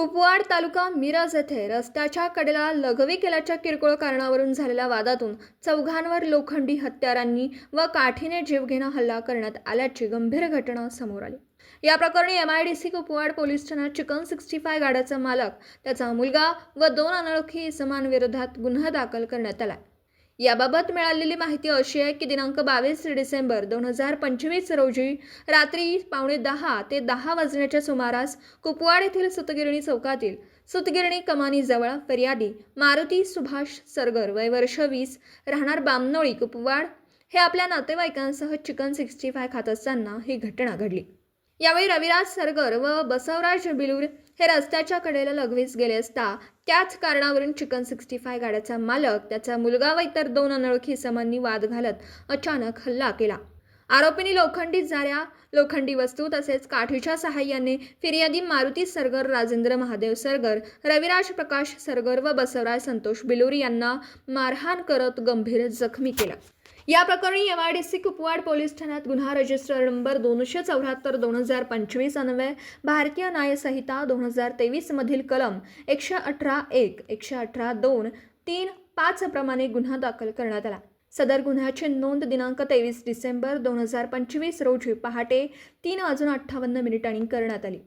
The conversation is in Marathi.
कुपवाड तालुका मिरज येथे रस्त्याच्या कडेला लघवी केल्याच्या किरकोळ कारणावरून झालेल्या वादातून चौघांवर लोखंडी हत्यारांनी व काठीने जीवघेणा हल्ला करण्यात आल्याची गंभीर घटना समोर आली. या प्रकरणी M I D C Kupwad police ठाण्यात चिकन सिक्स्टी फाय गाड्याचा मालक त्याचा मुलगा व दोन अनोळखी इसमांविरोधात गुन्हा दाखल करण्यात आला याबाबत मिळालेली माहिती अशी आहे की दिनांक बावीस डिसेंबर दोन हजार पंचवीस रोजी रात्री पावणे दहा ते दहा वाजण्याच्या सुमारास कुपवाड येथील सुतगिरणी चौकातील सुतगिरणी कमानीजवळ फर्यादी मारुती सुभाष सरगर वय वर्ष वीस राहणार बामनोळी कुपवाड हे आपल्या नातेवाईकांसह चिकन सिक्स्टी फाय खात असताना ही घटना घडली. यावेळी रविराज सरगर व बसवराज बिलूर हे रस्त्याच्या कडेला लघवीस गेले असता त्याच कारणावरून चिकन सिक्स्टी फाय गाड्याचा मालक त्याचा मुलगा व इतर दोन अनोळखी समांनी वाद घालत अचानक हल्ला केला. आरोपींनी लोखंडी जाऱ्या लोखंडी वस्तू तसेच काठीच्या सहाय्याने फिर्यादी मारुती सरगर राजेंद्र महादेव सरगर रविराज प्रकाश सरगर व बसवराज संतोष बिलोरी यांना मारहाण करत गंभीर जखमी केला. या प्रकरणी M I D C Kupwad police ठाण्यात गुन्हा रजिस्टर नंबर दोनशे चौऱ्याहत्तर दोन हजार पंचवीस अन्वय भारतीय न्यायसंहिता दोन हजार तेवीसमधील कलम एकशे अठरा एक एकशे अठरा दोन तीन पाच प्रमाणे गुन्हा दाखल करण्यात आला. सदर गुन्ह्याची नोंद दिनांक तेवीस डिसेंबर दोन हजार पंचवीस रोजी पहाटे तीन वाजून अठ्ठावन्न मिनिटांनी करण्यात आली.